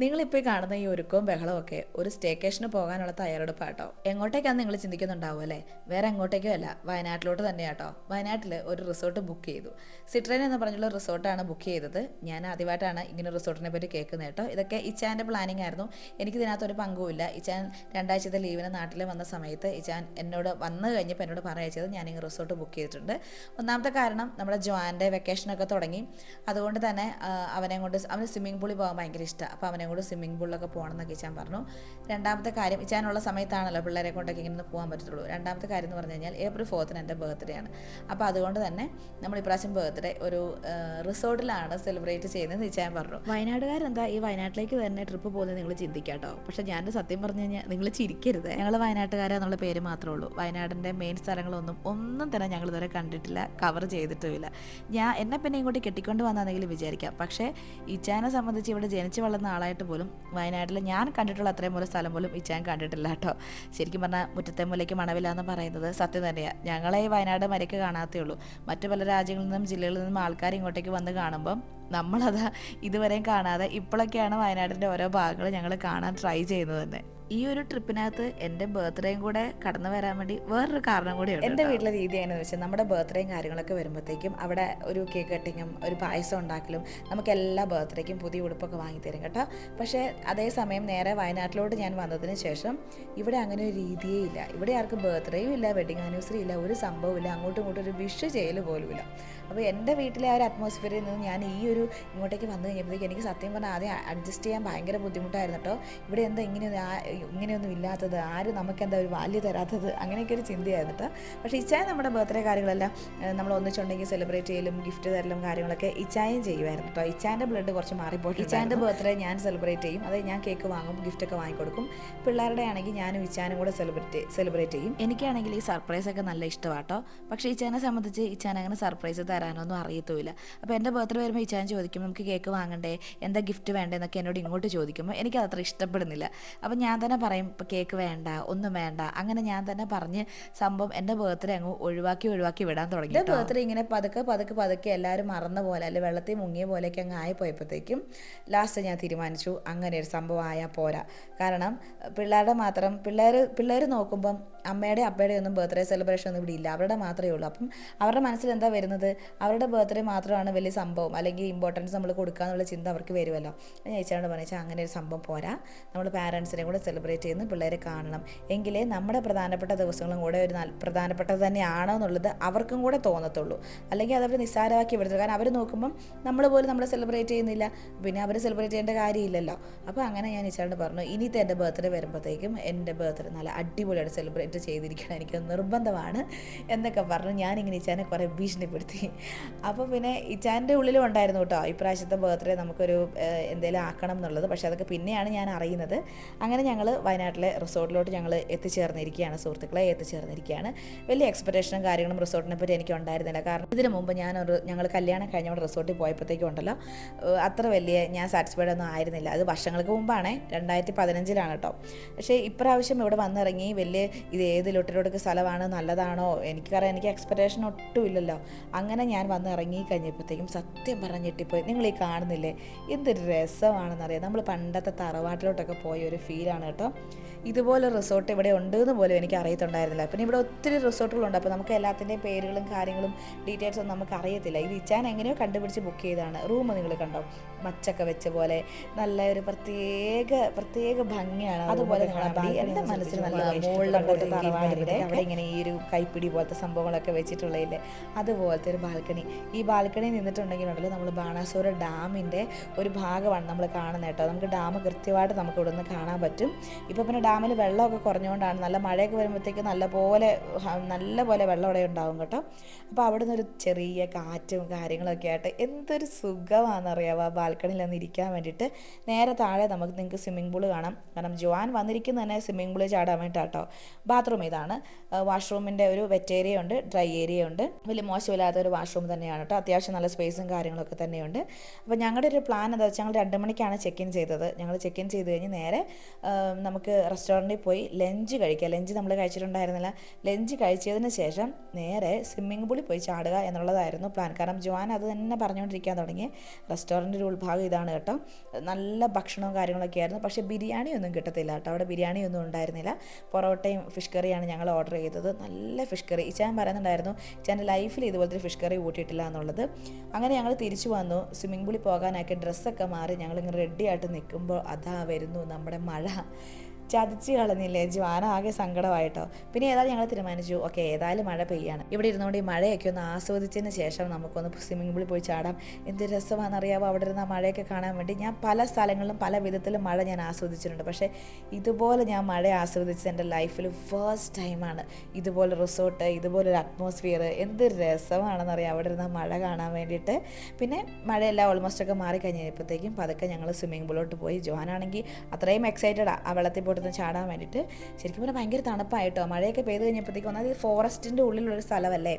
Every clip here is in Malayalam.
നിങ്ങളിപ്പോൾ കാണുന്ന ഈ ഒരുക്കവും ബഹളവും ഒക്കെ ഒരു സ്റ്റേക്കേഷന് പോകാനുള്ള തയ്യാറെടുപ്പാട്ടോ. എങ്ങോട്ടേക്കാണ് നിങ്ങൾ ചിന്തിക്കുന്നുണ്ടാവും അല്ലേ? വേറെ എങ്ങോട്ടേക്കും അല്ല. വയനാട്ടിലോട്ട് തന്നെയാട്ടോ വയനാട്ടിൽ ഒരു റിസോർട്ട് ബുക്ക് ചെയ്തു. സിട്രൈൻ എന്ന് പറഞ്ഞുള്ള റിസോർട്ടാണ് ബുക്ക് ചെയ്തത്. ഞാൻ ആദ്യമായിട്ടാണ് ഇങ്ങനെ റിസോർട്ടിനെ പറ്റി കേൾക്കുന്നത് കേട്ടോ. ഇതൊക്കെ ഇച്ചാന്റെ പ്ലാനിങ് ആയിരുന്നു. എനിക്ക് ഇതിനകത്തൊരു പങ്കുമില്ല ഇച്ചാൻ രണ്ടാഴ്ചത്തെ ലീവിന് നാട്ടിൽ വന്ന സമയത്ത് ഇച്ചാൻ എന്നോട് വന്നു കഴിഞ്ഞപ്പോൾ എന്നോട് പറയച്ചത് ഞാൻ ഈ റിസോർട്ട് ബുക്ക് ചെയ്തിട്ടുണ്ട്. ഒന്നാമത്തെ കാരണം നമ്മുടെ ജോന്റെ വെക്കേഷനൊക്കെ തുടങ്ങി. അതുകൊണ്ട് തന്നെ അവനെ കൊണ്ട് അവന് സ്വിമ്മിംഗ് പൂളിൽ പോകാൻ ഭയങ്കര ഇഷ്ടമാണ് അപ്പോൾ അവനെ കൊണ്ട് സ്വിമ്മിംഗ് പൂളിലൊക്കെ പോകണം എന്നൊക്കെ ഇച്ചാൻ പറഞ്ഞു. രണ്ടാമത്തെ കാര്യം ഇച്ചാനുള്ള സമയത്താണല്ലോ പിള്ളേരെ കൊണ്ടൊക്കെ ഇങ്ങനെ പോകാൻ പറ്റത്തുള്ളൂ. രണ്ടാമത്തെ കാര്യം എന്ന് പറഞ്ഞു കഴിഞ്ഞാൽ ഏപ്രിൽ ഫോർത്തിന് എന്റെ ബർത്ത്ഡേ ആണ്. അപ്പോൾ അതുകൊണ്ട് തന്നെ നമ്മൾ ഇപ്രാവശ്യം ബർത്ത്ഡേ ഒരു റിസോർട്ടിലാണ് സെലിബ്രേറ്റ് ചെയ്യുന്നത് ഇച്ചാൻ പറഞ്ഞു. വയനാട്ടുകാരെന്താ ഈ വയനാട്ടിലേക്ക് തന്നെ ട്രിപ്പ് പോകുന്നത് നിങ്ങൾ ചിന്തിക്കാട്ടോ? പക്ഷേ ഞാൻ സത്യം പറഞ്ഞു കഴിഞ്ഞാൽ നിങ്ങൾ ചിരിക്കരുത്. ഞങ്ങൾ വയനാട്ടുകാരെന്നുള്ള പേര് മാത്രമേ ഉള്ളൂ. വയനാടിന്റെ മെയിൻ സ്ഥലങ്ങളൊന്നും ഒന്നും തന്നെ ഞങ്ങൾ ഇതുവരെ കണ്ടിട്ടില്ല കവർ ചെയ്തിട്ടുമില്ല. ഞാൻ എന്നെ പിന്നെ ഇങ്ങോട്ട് കെട്ടിക്കൊണ്ട് വന്നാണെങ്കിലും വിചാരിക്കാം. പക്ഷേ ഇച്ചാനെ സംബന്ധിച്ച് ഇവിടെ ജനിച്ചു വളർന്ന ആളായിട്ട് പോലും വയനാട്ടിൽ ഞാൻ കണ്ടിട്ടുള്ള അത്രയും പോലെ സ്ഥലം പോലും ഇച്ചാൻ കണ്ടിട്ടില്ല കേട്ടോ. ശരിക്കും പറഞ്ഞാൽ മുറ്റത്തെ മുലയ്ക്ക് മണവില്ല എന്ന് പറയുന്നത് സത്യം തന്നെയാണ് ഞങ്ങളെ വയനാട് മരയ്ക്ക് കാണാത്തേ ഉള്ളൂ. മറ്റു പല രാജ്യങ്ങളിൽ നിന്നും ജില്ലകളിൽ നിന്നും ആൾക്കാർ ഇങ്ങോട്ടേക്ക് വന്ന് കാണുമ്പം നമ്മളത് ഇതുവരെയും കാണാതെ ഇപ്പോഴൊക്കെയാണ് വയനാടിന്റെ ഓരോ ഭാഗങ്ങൾ ഞങ്ങൾ കാണാൻ ട്രൈ ചെയ്യുന്നത് തന്നെ. ഈ ഒരു ട്രിപ്പിനകത്ത് എന്റെ ബർത്ത്ഡേയും കൂടെ കടന്നു വരാൻ വേണ്ടി വേറൊരു കാരണം കൂടിയുണ്ട് എന്റെ വീട്ടിലെ രീതി എങ്ങനെയാണെന്ന് വെച്ചാൽ നമ്മുടെ ബർത്ത്ഡേയും കാര്യങ്ങളൊക്കെ വരുമ്പോഴത്തേക്കും അവിടെ ഒരു കേക്ക് കട്ടിങ്ങും ഒരു പായസം ഉണ്ടാക്കലും നമുക്ക് എല്ലാ ബർത്ത്ഡേക്കും പുതിയ ഉടുപ്പൊക്കെ വാങ്ങിത്തരും കേട്ടോ. പക്ഷേ അതേസമയം നേരെ വയനാട്ടിലോട്ട് ഞാൻ വന്നതിന് ശേഷം ഇവിടെ അങ്ങനെ ഒരു രീതിയേ ഇല്ല. ഇവിടെ ആർക്കും ബർത്ത്ഡേയും ഇല്ല വെഡിങ് ആനിവേഴ്സറി ഇല്ല ഒരു സംഭവം ഇല്ല. അങ്ങോട്ടും ഇങ്ങോട്ടും ഒരു വിഷ് ചെയ്യൽ പോലും ഇല്ല. അപ്പോൾ എന്റെ വീട്ടിലെ ആ ഒരു അറ്റ്മോസ്ഫിയറിൽ നിന്ന് ഞാൻ ഈ ഒരു ഇങ്ങോട്ടേക്ക് വന്നു കഴിഞ്ഞപ്പോഴത്തേക്ക് എനിക്ക് സത്യം പറഞ്ഞാൽ ആദ്യം അഡ്ജസ്റ്റ് ചെയ്യാൻ ഭയങ്കര ബുദ്ധിമുട്ടായിരുന്നു കേട്ടോ. ഇവിടെ എന്താ ഇങ്ങനെ ഇങ്ങനെയൊന്നും ഇല്ലാത്തത് ആരും നമുക്ക് എന്താ ഒരു വാല്യൂ തരാത്തത് അങ്ങനെയൊക്കെ ഒരു ചിന്തയായിരുന്നു കേട്ടോ. പക്ഷേ ഇച്ചായ നമ്മുടെ ബർത്ത്ഡേ കാര്യങ്ങളെല്ലാം നമ്മൾ ഒന്നിച്ചുണ്ടെങ്കിൽ സെലിബ്രേറ്റ് ചെയ്യലും ഗിഫ്റ്റ് തരലും കാര്യങ്ങളൊക്കെ ഇച്ചായും ചെയ്യുമായിരുന്നു കേട്ടോ. ഇച്ചായന്റെ ബ്ലഡ് കുറച്ച് മാറിപ്പോയി ഇച്ചായന്റെ ബർത്ത്ഡേ ഞാൻ സെലിബ്രേറ്റ് ചെയ്യും. അതായത് ഞാൻ കേക്ക് വാങ്ങും ഗിഫ്റ്റൊക്കെ വാങ്ങിക്കൊടുക്കും. പിള്ളേരുടെ ആണെങ്കിൽ ഞാനും ഇച്ചാനും കൂടെ സെലിബ്രേറ്റ് സെലിബ്രേറ്റ് ചെയ്യും. എനിക്കാണെങ്കിൽ ഈ സർപ്രൈസൊക്കെ നല്ല ഇഷ്ടമാട്ടോ പക്ഷേ ഇച്ചാനെ സംബന്ധിച്ച് ഇച്ചാൻ അങ്ങനെ സർപ്രൈസ് തരാനൊന്നും അറിയത്തുമില്ല. അപ്പോൾ എന്റെ ബർത്ത്ഡേ വരുമ്പോൾ ഇച്ചാൻ ചോദിക്കും നമുക്ക് കേക്ക് വാങ്ങണ്ടേ? എന്താ ഗിഫ്റ്റ് വേണ്ടേ എന്നൊക്കെ എന്നോട് ഇങ്ങോട്ട് ചോദിക്കുമ്പോൾ എനിക്ക് അത്ര ഇഷ്ടപ്പെടുന്നില്ല. അപ്പോൾ ഞാൻ തന്നെ പറയും ഇപ്പോൾ കേക്ക് വേണ്ട ഒന്നും വേണ്ട. അങ്ങനെ ഞാൻ തന്നെ പറഞ്ഞ് സംഭവം എന്റെ ബർത്ത്ഡേ അങ്ങ് ഒഴിവാക്കി ഒഴിവാക്കി വിടാൻ തുടങ്ങി എന്റെ ബർത്ത്ഡേ ഇങ്ങനെ പതുക്കെ പതുക്കെ പതുക്കെ എല്ലാവരും മറന്ന പോലെ അല്ലെങ്കിൽ വെള്ളത്തിൽ മുങ്ങിയ പോലെയൊക്കെ അങ്ങ് ആയിപ്പോയപ്പോഴത്തേക്കും ലാസ്റ്റ് ഞാൻ തീരുമാനിച്ചു അങ്ങനെ ഒരു സംഭവം ആയാൽ പോരാ. കാരണം പിള്ളേരുടെ മാത്രം പിള്ളേർ പിള്ളേർ നോക്കുമ്പം അമ്മയുടെ അപ്പയുടെ ഒന്നും ബർത്ത്ഡേ സെലിബ്രേഷൻ ഒന്നും ഇവിടെ ഇല്ല. അവരുടെ മാത്രമേ ഉള്ളൂ. അപ്പം അവരുടെ മനസ്സിൽ എന്താ വരുന്നത്? അവരുടെ ബർത്ത്ഡേ മാത്രമാണ് വലിയ സംഭവം. അല്ലെങ്കിൽ ഇമ്പോർട്ടൻസ് നമ്മൾ കൊടുക്കുക എന്നുള്ള ചിന്ത അവർക്ക് വരുമല്ലോ. ഞാൻ ചേച്ചിയോട് പറഞ്ഞാൽ അങ്ങനെ ഒരു സംഭവം പോരാ. നമ്മൾ പാരൻസിനെ കൂടെ സെലിബ്രേറ്റ് ചെയ്യുന്ന. പിള്ളേരെ കാണണം. എങ്കിലേ നമ്മുടെ പ്രധാനപ്പെട്ട ദിവസങ്ങളും കൂടെ ഒരു പ്രധാനപ്പെട്ടത് തന്നെയാണോ എന്നുള്ളത് അവർക്കും കൂടെ തോന്നത്തുള്ളൂ. അല്ലെങ്കിൽ അതവർ നിസ്സാരമാക്കി വിടുന്നത് കാരണം അവർ നോക്കുമ്പം നമ്മൾ പോലും നമ്മളെ സെലിബ്രേറ്റ് ചെയ്യുന്നില്ല. പിന്നെ അവർ സെലിബ്രേറ്റ് ചെയ്യേണ്ട കാര്യമില്ലല്ലോ. അപ്പോൾ അങ്ങനെ ഞാൻ ഇച്ചാണ്ട് പറഞ്ഞു ഇനിയത്തെ എന്റെ ബർത്ത്ഡേ വരുമ്പോഴത്തേക്കും എന്റെ ബർത്ത്ഡേ നല്ല അടിപൊളിയായിട്ട് സെലിബ്രേറ്റ് ചെയ്തിരിക്കണം എനിക്ക് നിർബന്ധമാണ് എന്നൊക്കെ പറഞ്ഞു ഞാനിങ്ങനെ ഇച്ചാനെ കുറേ ഭീഷണിപ്പെടുത്തി. അപ്പോൾ പിന്നെ ഇച്ചാന്റെ ഉള്ളിലും ഉണ്ടായിരുന്നു കേട്ടോ. ഇപ്രാവശ്യത്തെ ബർത്ത്ഡേ നമുക്കൊരു എന്തെങ്കിലും ആക്കണം എന്നുള്ളത്. പക്ഷേ അതൊക്കെ പിന്നെയാണ് ഞാൻ അറിയുന്നത്. അങ്ങനെ ഞങ്ങൾ വയനാട്ടിലെ റിസോർട്ടിലോട്ട് ഞങ്ങൾ എത്തിച്ചേർന്നിരിക്കുകയാണ്. സുഹൃത്തുക്കളെ എത്തിച്ചേർന്നിരിക്കുകയാണ്. വലിയ എക്സ്പെക്ടേഷനും കാര്യങ്ങളും റിസോർട്ടിനെ പറ്റി എനിക്ക് ഉണ്ടായിരുന്നില്ല. കാരണം ഇതിനു മുമ്പ് ഞാനൊരു ഞങ്ങൾ കല്യാണം കഴിഞ്ഞവിടെ റിസോർട്ടിൽ പോയപ്പോഴത്തേക്കും ഉണ്ടല്ലോ. അത്ര വലിയ ഞാൻ സാറ്റിസ്ഫൈഡ് ഒന്നും ആയിരുന്നില്ല. അത് വർഷങ്ങൾക്ക് മുമ്പാണ്. രണ്ടായിരത്തി പതിനഞ്ചിലാണ് കേട്ടോ. പക്ഷേ ഇപ്രാവശ്യം ഇവിടെ വന്നിറങ്ങി വലിയ ഇത് ഏത് ലൊട്ടിലൊടുക്ക് സ്ഥലമാണ്? നല്ലതാണോ? എനിക്കറിയാം എനിക്ക് എക്സ്പെക്റ്റേഷൻ ഒട്ടും ഇല്ലല്ലോ. അങ്ങനെ ഞാൻ വന്ന് ഇറങ്ങി കഴിഞ്ഞപ്പോഴത്തേക്കും സത്യം പറഞ്ഞിട്ടിപ്പോയി. നിങ്ങൾ ഈ കാണുന്നില്ലേ? എന്തൊരു രസമാണെന്നറിയാം. നമ്മൾ പണ്ടത്തെ തറവാട്ടിലോട്ടൊക്കെ പോയ ഒരു ഫീലാണ് കേട്ടോ. ഇതുപോലെ റിസോർട്ട് ഇവിടെ ഉണ്ട് എന്ന് പോലും എനിക്ക് അറിയത്തുണ്ടായിരുന്നില്ല. പിന്നെ ഇവിടെ ഒത്തിരി റിസോർട്ടുകളുണ്ട്. അപ്പോൾ നമുക്ക് എല്ലാത്തിന്റെയും പേരുകളും കാര്യങ്ങളും ഡീറ്റെയിൽസ് ഒന്നും നമുക്ക് അറിയത്തില്ല. ഇത് ഇച്ചാൻ എങ്ങനെയോ കണ്ടുപിടിച്ച് ബുക്ക് ചെയ്തതാണ്. റൂം നിങ്ങൾ കണ്ടോ? മച്ചൊക്കെ വെച്ച പോലെ നല്ല ഒരു പ്രത്യേക പ്രത്യേക ഭംഗിയാണ്. അതുപോലെ എന്റെ മനസ്സിൽ നല്ല മുകളിലോട്ട് തറവാടിന്റെ അവിടെ ഇങ്ങനെ ഈ ഒരു കൈപ്പിടി പോലത്തെ സംഭവങ്ങളൊക്കെ വെച്ചിട്ടുള്ളതിൽ അതുപോലത്തെ ഒരു ബാൽക്കണി. ഈ ബാൽക്കണി നിന്നിട്ടുണ്ടെങ്കിലുണ്ടല്ലോ നമ്മൾ ബാണാസുര ഡാമിന്റെ ഒരു ഭാഗമാണ് നമ്മൾ കാണുന്നത് കേട്ടോ. നമുക്ക് ഡാം കൃത്യമായിട്ട് നമുക്ക് ഇവിടെ നിന്ന് കാണാൻ പറ്റും. ഇപ്പോൾ പിന്നെ ഡാമിൽ വെള്ളമൊക്കെ കുറഞ്ഞുകൊണ്ടാണ് നല്ല മഴയൊക്കെ വരുമ്പോഴത്തേക്ക് നല്ല പോലെ ഹ- നല്ല പോലെ വെള്ളം അവിടെ ഉണ്ടാവും കേട്ടോ. അപ്പോൾ അവിടെ നിന്നൊരു ചെറിയ കാറ്റും കാര്യങ്ങളൊക്കെ ആയിട്ട് എന്തൊരു സുഖമാണെന്നറിയാമോ ആ ബാൽക്കണിയിൽ ഒന്ന് ഇരിക്കാൻ വേണ്ടിയിട്ട്. നേരെ താഴെ നമുക്ക് നിങ്ങൾക്ക് സ്വിമ്മിംഗ് പൂൾ കാണാം. കാരണം ജോവാൻ വന്നിരിക്കുന്ന തന്നെ സ്വിമ്മിംഗ് പൂളിൽ ചാടാൻ വേണ്ടിയിട്ടാട്ടോ. ബാത്റൂം ഇതാണ്. വാഷ്റൂമിന്റെ ഒരു വെറ്റ് ഏരിയ ഉണ്ട് ഡ്രൈ ഏരിയ ഉണ്ട്. വലിയ മോശമില്ലാത്ത ഒരു വാഷ്റൂം തന്നെയാണ് കേട്ടോ. അത്യാവശ്യം നല്ല സ്പേസും കാര്യങ്ങളൊക്കെ തന്നെയുണ്ട്. അപ്പോൾ ഞങ്ങളുടെ ഒരു പ്ലാൻ എന്താ വെച്ചാൽ ഞങ്ങൾ രണ്ട് മണിക്കാണ് ചെക്ക് ഇൻ ചെയ്തത്. ഞങ്ങൾ ചെക്ക് ഇൻ ചെയ്ത് കഴിഞ്ഞ് നേരെ നമുക്ക് റെസ്റ്റോറന്റിൽ പോയി ലഞ്ച് കഴിക്കുക. ലഞ്ച് നമ്മൾ കഴിച്ചിട്ടുണ്ടായിരുന്നില്ല. ലഞ്ച് കഴിച്ചതിന് ശേഷം നേരെ സ്വിമ്മിംഗ് പൂളിൽ പോയി ചാടുക എന്നുള്ളതായിരുന്നു പ്ലാൻ. കാരണം ജോൻ അത് തന്നെ പറഞ്ഞുകൊണ്ടിരിക്കാൻ തുടങ്ങി. റെസ്റ്റോറന്റിന്റെ ഭാഗം ഇതാണ് കേട്ടോ. നല്ല ഭക്ഷണവും കാര്യങ്ങളൊക്കെ ആയിരുന്നു. പക്ഷേ ബിരിയാണി ഒന്നും കിട്ടത്തില്ല കേട്ടോ. അവിടെ ബിരിയാണി ഒന്നും ഉണ്ടായിരുന്നില്ല. പൊറോട്ടയും ഫിഷ് കറിയാണ് ഞങ്ങൾ ഓർഡർ ചെയ്തത്. നല്ല ഫിഷ് കറി. ഇച്ചാൻ പറയുന്നുണ്ടായിരുന്നു ഇച്ചാന്റെ ലൈഫിൽ ഇതുപോലത്തെ ഫിഷ് കറി കൂട്ടിയിട്ടില്ല എന്നുള്ളത്. അങ്ങനെ ഞങ്ങൾ തിരിച്ചു വന്നു. സ്വിമ്മിംഗ് പൂളിൽ പോകാനൊക്കെ ഡ്രസ്സൊക്കെ മാറി ഞങ്ങളിങ്ങനെ റെഡി ആയിട്ട് നിൽക്കുമ്പോൾ അതാ വരുന്നു നമ്മുടെ മഴ. ചതിച്ച് കളഞ്ഞില്ലേ ജ്വാന ആകെ സങ്കടമായിട്ടോ? പിന്നെ ഏതായാലും ഞങ്ങൾ തീരുമാനിച്ചു. ഓക്കെ ഏതായാലും മഴ പെയ്യാണ്. ഇവിടെ ഇരുന്നുകൊണ്ട് ഈ മഴയൊക്കെ ഒന്ന് ആസ്വദിച്ചതിന് ശേഷം നമുക്കൊന്ന് സ്വിമ്മിംഗ് പൂളിൽ പോയി ചാടാം. എന്ത് രസമാണെന്നറിയാമോ അവിടെ ഇരുന്ന മഴയൊക്കെ കാണാൻ വേണ്ടി ഞാൻ പല സ്ഥലങ്ങളിലും പല വിധത്തിലും മഴ ഞാൻ ആസ്വദിച്ചിട്ടുണ്ട്. പക്ഷേ ഇതുപോലെ ഞാൻ മഴ ആസ്വദിച്ചത് എന്റെ ലൈഫിൽ ഫസ്റ്റ് ടൈമാണ് ഇതുപോലെ റിസോർട്ട് ഇതുപോലൊരു അറ്റ്മോസ്ഫിയർ എന്ത് രസമാണെന്നറിയാം. അവിടെ ഇരുന്ന മഴ കാണാൻ വേണ്ടിയിട്ട്. പിന്നെ മഴയെല്ലാം ഓൾമോസ്റ്റ് ഒക്കെ മാറിക്കഴിഞ്ഞപ്പോഴത്തേക്കും പതുക്കെ ഞങ്ങൾ സ്വിമ്മിംഗ് പൂളിലോട്ട് പോയി. ജോഹാനാണെങ്കിൽ അത്രയും എക്സൈറ്റഡാണ് ആ. വെള്ളത്തിൽ പോയിട്ട് ചാടാൻ വേണ്ടിയിട്ട്. ശരിക്കും പറഞ്ഞാൽ ഭയങ്കര തണുപ്പായിട്ടോ? മഴയൊക്കെ പെയ്ത് കഴിഞ്ഞപ്പോഴത്തേക്കും ഒന്നാമത് ഫോറസ്റ്റിന്റെ ഉള്ളിലുള്ളൊരു സ്ഥലമല്ലേ?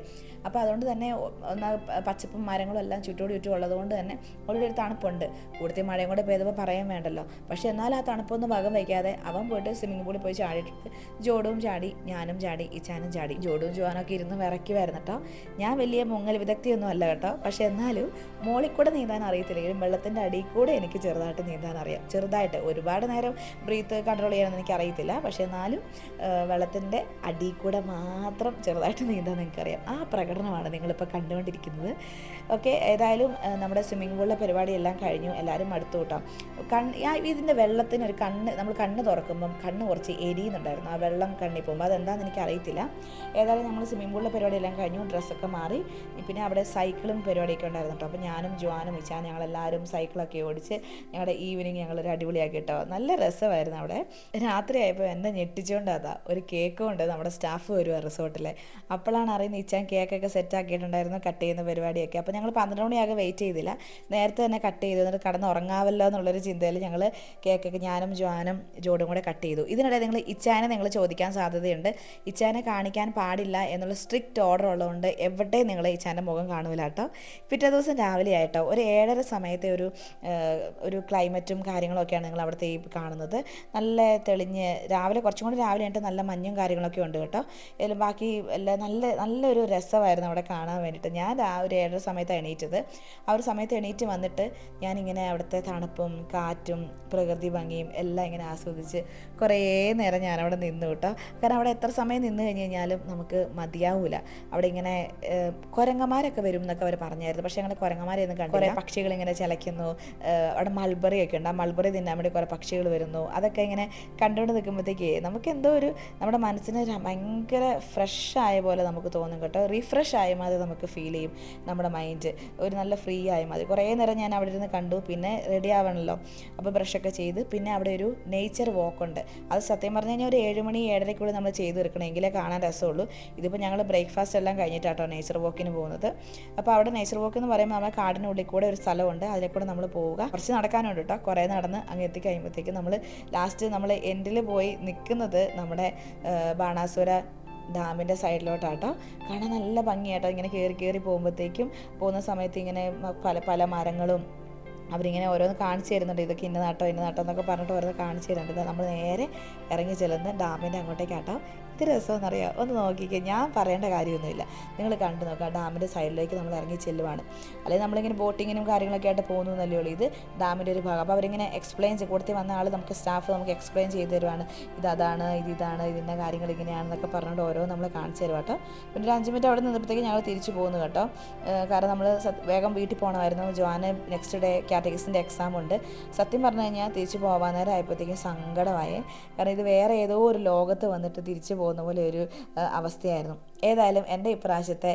അപ്പോൾ അതുകൊണ്ട് തന്നെ ഒന്നാ പച്ചപ്പും മരങ്ങളും എല്ലാം ചുറ്റോട് ചുറ്റും ഉള്ളതുകൊണ്ട് തന്നെ ഓൾറെഡി ഒരു തണുപ്പുണ്ട്. കൂടുതൽ മഴയും കൂടെ പെയ്തപ്പോൾ പറയാൻ വേണ്ടല്ലോ. പക്ഷേ എന്നാൽ ആ തണുപ്പൊന്നും വകം വയ്ക്കാതെ അവൻ പോയിട്ട് സ്വിമ്മിംഗ് പൂളിൽ പോയി ചാടിയിട്ടുണ്ട്. ജോഡും ചാടി ഞാനും ചാടി ഇച്ചാനും ചാടി. ജോഡും ജോനൊക്കെ ഇരുന്ന് വിറക്കി വരുന്നു കേട്ടോ. ഞാൻ വലിയ മുങ്ങൽ വിദഗ്ധിയൊന്നും അല്ല കേട്ടോ. പക്ഷേ എന്നാലും മോളിൽ കൂടെ നീന്താൻ അറിയത്തില്ലെങ്കിലും വെള്ളത്തിന്റെ അടിയിൽ കൂടെ എനിക്ക് ചെറുതായിട്ട് നീന്താൻ അറിയാം. ചെറുതായിട്ട് ഒരുപാട് നേരം ബ്രീത്ത് കൺട്രോൾ എനിക്ക് അറിയത്തില്ല പക്ഷേ എന്നാലും വെള്ളത്തിന്റെ അടിയിൽ കൂടെ മാത്രം ചെറുതായിട്ട് നീന്താൻ നിങ്ങൾക്കറിയാം. ആ പ്രകടനമാണ് നിങ്ങളിപ്പോൾ കണ്ടുകൊണ്ടിരിക്കുന്നത്. ഓക്കെ ഏതായാലും നമ്മുടെ സ്വിമ്മിംഗ് പൂളിലെ പരിപാടിയെല്ലാം കഴിഞ്ഞു. എല്ലാവരും അടുത്തു കൂട്ടാം. കണ്ണ് ഇതിന്റെ വെള്ളത്തിന് ഒരു കണ്ണ് നമ്മൾ കണ്ണ് തുറക്കുമ്പം കണ്ണ് കുറച്ച് എരിയുന്നുണ്ടായിരുന്നു. ആ വെള്ളം കണ്ണി പോകുമ്പോൾ അതെന്താണെന്ന് എനിക്ക് അറിയത്തില്ല ഏതായാലും നമ്മൾ സ്വിമ്മിംഗ് പൂളിലെ പരിപാടിയെല്ലാം കഴിഞ്ഞു. ഡ്രസ്സൊക്കെ മാറി. പിന്നെ അവിടെ സൈക്കിളും പരിപാടിയൊക്കെ ഉണ്ടായിരുന്നു കേട്ടോ. അപ്പോൾ ഞാനും ജോനും ഇച്ചാൻ ഞങ്ങളെല്ലാവരും സൈക്കിളൊക്കെ ഓടിച്ച് ഞങ്ങളുടെ ഈവനിങ് ഞങ്ങളൊരു അടിപൊളിയാക്കി കേട്ടോ. നല്ല രസമായിരുന്നു അവിടെ. രാത്രിയായപ്പോൾ എന്നെ ഞെട്ടിച്ചുകൊണ്ട് ഒരു കേക്ക് ഉണ്ട് നമ്മുടെ സ്റ്റാഫ് വരുവാ റിസോർട്ടിലെ. അപ്പോഴാണ് അറിയുന്നത് ഇച്ചാൻ കേക്കൊക്കെ സെറ്റ് ആക്കിയിട്ടുണ്ടായിരുന്നു കട്ട് ചെയ്യുന്ന പരിപാടിയൊക്കെ. അപ്പോൾ ഞങ്ങൾ പന്ത്രണ്ട് മണിയാകെ വെയിറ്റ് ചെയ്തില്ല. നേരത്തെ തന്നെ കട്ട് ചെയ്തു. എന്നിട്ട് കടന്ന് ഉറങ്ങാവല്ലോ എന്നുള്ളൊരു ചിന്തയിൽ ഞങ്ങൾ കേക്കൊക്കെ ഞാനും ജ്വാനും ജോഡും കൂടെ കട്ട് ചെയ്തു. ഇതിനിടെ നിങ്ങൾ ഇച്ചാനെ നിങ്ങൾ ചോദിക്കാൻ സാധ്യതയുണ്ട്. ഇച്ചാനെ കാണിക്കാൻ പാടില്ല എന്നുള്ള സ്ട്രിക്റ്റ് ഓർഡർ ഉള്ളതുകൊണ്ട് എവിടെയും നിങ്ങൾ ഇച്ചാന്റെ മുഖം കാണില്ല കേട്ടോ. പിറ്റേ ദിവസം രാവിലെ ആയിട്ടോ. ഒരു ഏഴര സമയത്തെ ഒരു ഒരു ക്ലൈമറ്റും കാര്യങ്ങളൊക്കെയാണ് നിങ്ങൾ അവിടുത്തെ ഈ കാണുന്നത്. നല്ല തെളിഞ്ഞ് രാവിലെ കുറച്ചും കൂടി രാവിലെ ആയിട്ട് നല്ല മഞ്ഞും കാര്യങ്ങളൊക്കെ ഉണ്ട് കേട്ടോ. എല്ലാം ബാക്കി എല്ലാം നല്ല നല്ലൊരു രസമായിരുന്നു അവിടെ കാണാൻ വേണ്ടിയിട്ട്. ഞാൻ ആ ഒരു ഏഴര സമയത്ത് എണീറ്റത്. ആ ഒരു സമയത്ത് എണീറ്റ് വന്നിട്ട് ഞാനിങ്ങനെ അവിടുത്തെ തണുപ്പും കാറ്റും പ്രകൃതി ഭംഗിയും എല്ലാം ഇങ്ങനെ ആസ്വദിച്ച് കുറേ നേരം ഞാനവിടെ നിന്നു കേട്ടോ. കാരണം അവിടെ എത്ര സമയം നിന്ന് കഴിഞ്ഞ് കഴിഞ്ഞാലും നമുക്ക് മതിയാവൂല. അവിടെ ഇങ്ങനെ കുരങ്ങന്മാരൊക്കെ വരും എന്നൊക്കെ അവർ പറഞ്ഞായിരുന്നു. പക്ഷേ ഞങ്ങൾ കുരങ്ങന്മാരെയൊന്നും കണ്ടു കുറേ പക്ഷികൾ ഇങ്ങനെ ചിലയ്ക്കുന്നു. അവിടെ മൾബറി ഒക്കെ ഉണ്ട്. ആ മൾബറി തിന്നാൻ വേണ്ടി കുറേ പക്ഷികൾ വരുന്നു. അതൊക്കെ ഇങ്ങനെ കണ്ടുകൊണ്ട് നിൽക്കുമ്പോഴത്തേക്ക് നമുക്ക് എന്തോ ഒരു നമ്മുടെ മനസ്സിന് ഭയങ്കര ഫ്രഷ് ആയ പോലെ നമുക്ക് തോന്നും കേട്ടോ. റീഫ്രഷ് ആയ മാതിരി നമുക്ക് ഫീൽ ചെയ്യും നമ്മുടെ മൈൻഡ് ഒരു നല്ല ഫ്രീ ആയ മാതിരി. കുറേ നേരം ഞാൻ അവിടെ ഇരുന്ന് കണ്ടു പിന്നെ റെഡി ആവണമല്ലോ അപ്പോൾ ബ്രഷൊക്കെ ചെയ്ത് പിന്നെ അവിടെ ഒരു നേച്ചർ വാക്ക് ഉണ്ട്. അത് സത്യം പറഞ്ഞു കഴിഞ്ഞാൽ ഒരു ഏഴ് മണി ഏഴരയ്ക്കുള്ളിൽ നമ്മൾ ചെയ്ത് തീർക്കണം എങ്കിലേ കാണാൻ രസമുള്ളൂ. ഇതിപ്പോൾ ഞങ്ങൾ ബ്രേക്ക്ഫാസ്റ്റ് എല്ലാം കഴിഞ്ഞിട്ടാട്ടോ നേച്ചർ വാക്കിന് പോകുന്നത്. അപ്പോൾ അവിടെ നേച്ചർ വാക്ക് എന്ന് പറയുമ്പോൾ നമ്മുടെ കാടിനുള്ളിൽ കൂടെ ഒരു സ്ഥലമുണ്ട്. അതിലെ കൂടെ നമ്മൾ പോവുക. കുറച്ച് നടക്കാനുണ്ട് കേട്ടോ. കുറേ നടന്ന് അങ്ങ് എത്തിക്കഴിയുമ്പോഴത്തേക്കും നമ്മൾ ലാസ്റ്റ് നമ്മൾ എൻഡിൽ പോയി നിൽക്കുന്നത് നമ്മുടെ ബാണാസുര ഡാമിന്റെ സൈഡിലോട്ടാട്ടോ. കാണാൻ നല്ല ഭംഗിയാട്ടോ. ഇങ്ങനെ കയറി കയറി പോകുമ്പോഴത്തേക്കും പോകുന്ന സമയത്ത് ഇങ്ങനെ പല പല മരങ്ങളും അവരിങ്ങനെ ഓരോന്ന് കാണിച്ചു തരുന്നുണ്ട്. ഇതൊക്കെ ഇന്ന നാട്ടോ ഇന്ന നാട്ടോ എന്നൊക്കെ പറഞ്ഞിട്ട് ഓരോന്ന് കാണിച്ചു തരുന്നുണ്ട്. നമ്മൾ നേരെ ഇറങ്ങി ചെല്ലുന്ന ഡാമിന്റെ അങ്ങോട്ടേക്കാട്ടോ. എന്ത് രസമെന്നറിയാം ഒന്ന് നോക്കിക്കേ ഞാൻ പറയേണ്ട കാര്യമൊന്നുമില്ല. നിങ്ങൾ കണ്ടു നോക്കുക ഡാമിന്റെ സൈഡിലേക്ക് നമ്മൾ ഇറങ്ങി ചെല്ലുവാണ്. അല്ലെങ്കിൽ നമ്മളിങ്ങനെ ബോട്ടിങ്ങിനും കാര്യങ്ങളൊക്കെ ആയിട്ട് പോകുന്നു എന്നല്ലേ ഉള്ളൂ. ഇത് ഡാമിന്റെ ഒരു ഭാഗം. അപ്പോൾ അവരിങ്ങനെ എക്സ്പ്ലെയിൻ കൊടുത്തി വന്ന ആൾ നമുക്ക് സ്റ്റാഫ് നമുക്ക് എക്സ്പ്ലെയിൻ ചെയ്ത് തരുവാണ്. ഇത് അതാണ് ഇത് ഇതാണ് ഇതിന്റെ കാര്യങ്ങൾ ഇങ്ങനെയാണെന്നൊക്കെ പറഞ്ഞുകൊണ്ട് ഓരോ നമ്മൾ കാണിച്ചു തരും കേട്ടോ. പിന്നെ ഒരു അഞ്ച് മിനിറ്റ് അവിടെ നിന്നപ്പോഴത്തേക്ക് ഞങ്ങൾ തിരിച്ചു പോകുന്നു കേട്ടോ. കാരണം നമ്മൾ വേഗം വീട്ടിൽ പോകണമായിരുന്നു. ജോന് നെക്സ്റ്റ് ഡേ കാറ്റഗറീസിന്റെ എക്സാം ഉണ്ട്. സത്യം പറഞ്ഞു കഴിഞ്ഞാൽ തിരിച്ചു പോകാൻ നേരം ആയപ്പോഴത്തേക്കും സങ്കടമായി. കാരണം ഇത് വേറെ ഏതോ ഒരു ലോകത്ത് വന്നിട്ട് തിരിച്ചു പോകുന്ന പോലെ ഒരു അവസ്ഥയായിരുന്നു. ഏതായാലും എന്റെ ഇപ്രാവശ്യത്തെ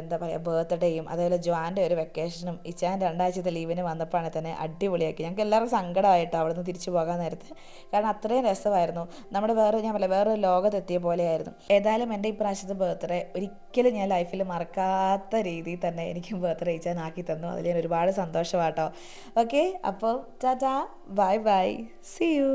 എന്താ പറയുക ബർത്ത്ഡേയും അതേപോലെ ജോന്റെ ഒരു വെക്കേഷനും ഇച്ചാൻ രണ്ടാഴ്ചത്തെ ലീവിന് വന്നപ്പോഴാണ് തന്നെ അടിപൊളിയാക്കി. ഞങ്ങൾക്ക് എല്ലാവർക്കും സങ്കടമായിട്ടോ അവിടെ നിന്ന് തിരിച്ചു പോകാൻ നേരത്തെ. കാരണം അത്രയും രസമായിരുന്നു. നമ്മുടെ വേറെ ഞാൻ പറയാം വേറൊരു ലോകത്തെത്തിയ പോലെയായിരുന്നു. ഏതായാലും എന്റെ ഇപ്രാവശ്യത്തെ ബർത്ത്ഡേ ഒരിക്കലും ഞാൻ ലൈഫിൽ മറക്കാത്ത രീതിയിൽ തന്നെ എനിക്ക് ബർത്ത്ഡേ ഇച്ചാൻ ആക്കി തന്നു. അതിൽ ഞാൻ ഒരുപാട് സന്തോഷമാട്ടോ. ഓക്കെ അപ്പോൾ tata bye bye see you.